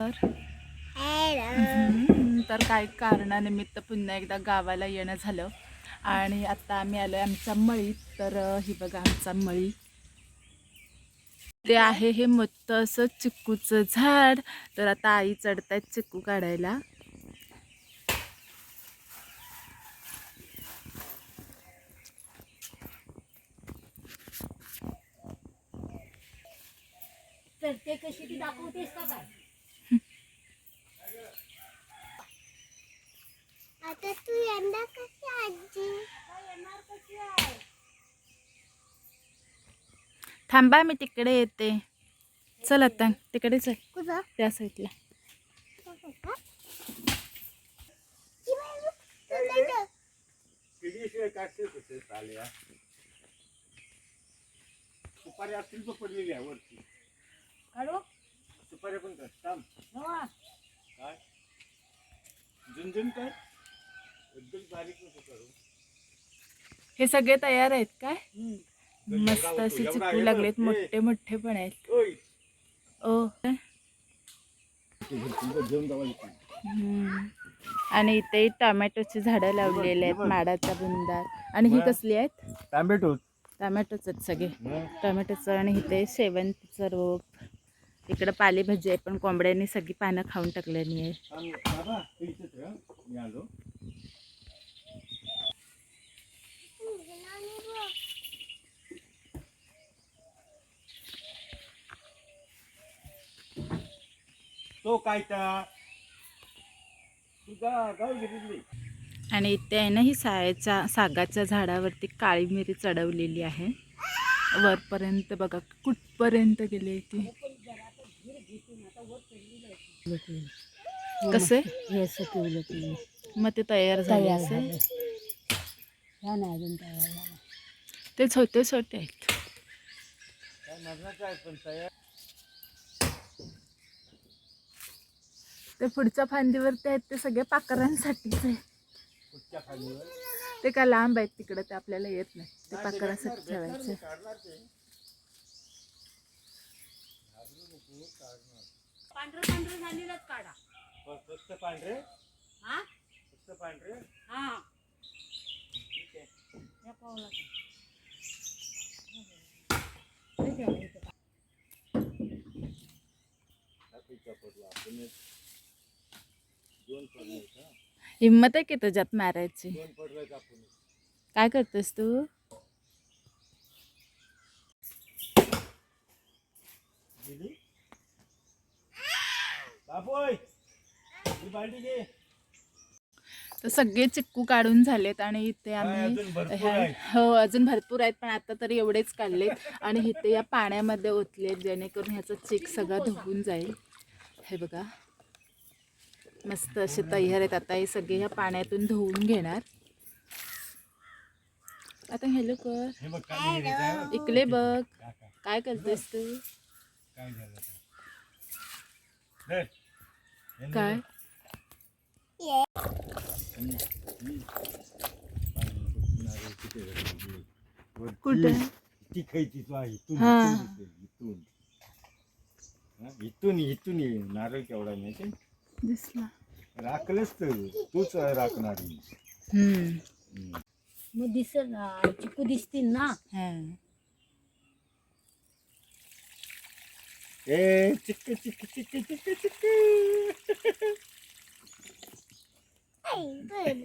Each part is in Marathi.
तर? तर काही कारणानिमित्त पुन्हा एकदा गावाला येणं झालं. आणि आता आम्ही आलो आहे आमच्या मळीत. तर ही बघा आमचा मळी. ते आहे हे मोठं असं चिक्कूचं झाड. तर आता आई चढतायत चिक्कू काढायला. तर ते कशी ती दाखवतेस का काय? आता तू यंदा कशी आजी? थांबा मी तिकडे येते. चल आता तिकडेच आहे कुठं? त्या साईडला सुपारी असतील तर पडलेली आहे वरती काढू? सुपारी पण कर थांब. नवा. काय? झुंझुन काय हे सगळे तयार आहेत काय. मस्त असे चिकू लागलेत मोठे मोठे पण आहेत. ओ. आणि इथे टोमॅटोची झाडं लावलेली आहेत माडाच्या बुंदात. आणि ही? कसली आहेत? टॅमॅटो. टोमॅटोच आहेत सगळे. टोमॅटोचं आणि इथे शेवंतीचं रोप. इकडं पालेभाजी आहे पण कोंबड्यांनी सगळी पानं खाऊन टाकलेली आहे. तू काय आणि इथे आहे ना ही सायाच्या सागाच्या झाडावरती काळी मिरी चढवलेली आहे. वरपर्यंत बघा कुठपर्यंत गेली ती? कसे हे मग ते तयार झाले तयार असे झालं. ह्या नाही अजून तयार झाला. ते छोटे छोटे आहेत काय मरणाचं आहे पण तयार ते पुढच्या फांदीवरती आहेत ते सगळे पाकरांसाठीच आहे ते का लांब आहेत तिकडे ते आपल्याला येत नाही. ते पाकरासाठी ठेवायचे. काढणार ते. पांढरं पांढरं झालेलंच काढा. फक्त पांढरे? हा? फक्त पांढरे? हा. ठीक आहे या पावला का? हे घ्या, हे घ्या. टाकायचा पडला आपण एक दोन पडले का हिंमत आहे की तुझ्यात मारायची? काय करतेस तू? ही तर सगळे चिक्कू काढून झालेत आणि इथे आम्ही. हो अजून भरपूर आहेत पण आता तरी एवढेच काढलेत आणि इथे या पाण्यामध्ये ओतलेत जेणेकरून ह्याचा चिक सगळा धुवून जाईल. हे बघा. मस्त असे तयार आहेत आता हे सगळे ह्या पाण्यातून धुवून घेणार आता हॅलो कर हे बघ काय. इकडे बघ करतेस तू काय कुठे झालं? वरती. कुठे? ती खायची तू आहे इथून हा. इथून हा, नारळ केवढा माहिती दिसला. राखलंच तर तूच राखणारी. मग दिसेल ना चिकू दिसतील ना. हा ए चिक्क चिक्क चिक्क चिक्क चिक्क.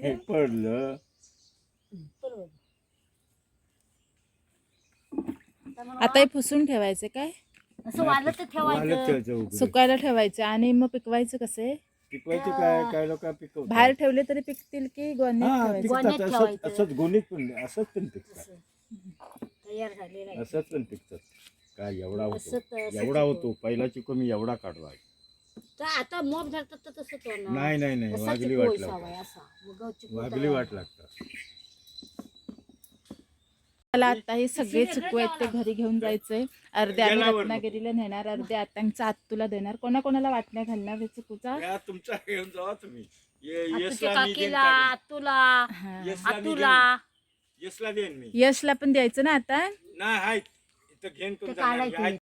हे पडलं. आता हे पुसून ठेवायचे काय? असं ठेवायचं. ठेवायचं. सुकायला ठेवायचे आणि मग पिकवायचे कसे पिकवायचे काय काय लोक पिकवतात? बाहेर ठेवले तरी पिकतील की गोण्यात हा ठेवायचे? पिकतात. गोण्यात असंच ठेवायचं. असंच गोणीत पण असंच पण पिकतात. असं. तयार झालेलं आहे. असंच पण पिकतात. काय एवढा होतो? एवढा होतो. होतो. पहिला चिको मी एवढा काढला तर आता मोब धरतात तर होणार नाही नाही नाही. वागली वाट लागतात. वागली. वाट लागतात. मला आता हे सगळे चिकू आहेत ते घरी घेऊन जायचे अर्धे आम्ही. रत्नागिरीला नेणार अर्धे आतांचा आत्तूला देणार. कोणाकोणाला वाटण्या घालणार हे चिकूचा? या तुमचा घेऊन जावा तुम्ही. ये- आतूच्या यशला मी देईन काकीला काढून. आतूला. यशला मी आतूला. देईन. यशला देईन मी. यशला पण द्यायचं ना आता? नाही हाय. इथं घेऊन ते तुमचा काढायचं. नाव.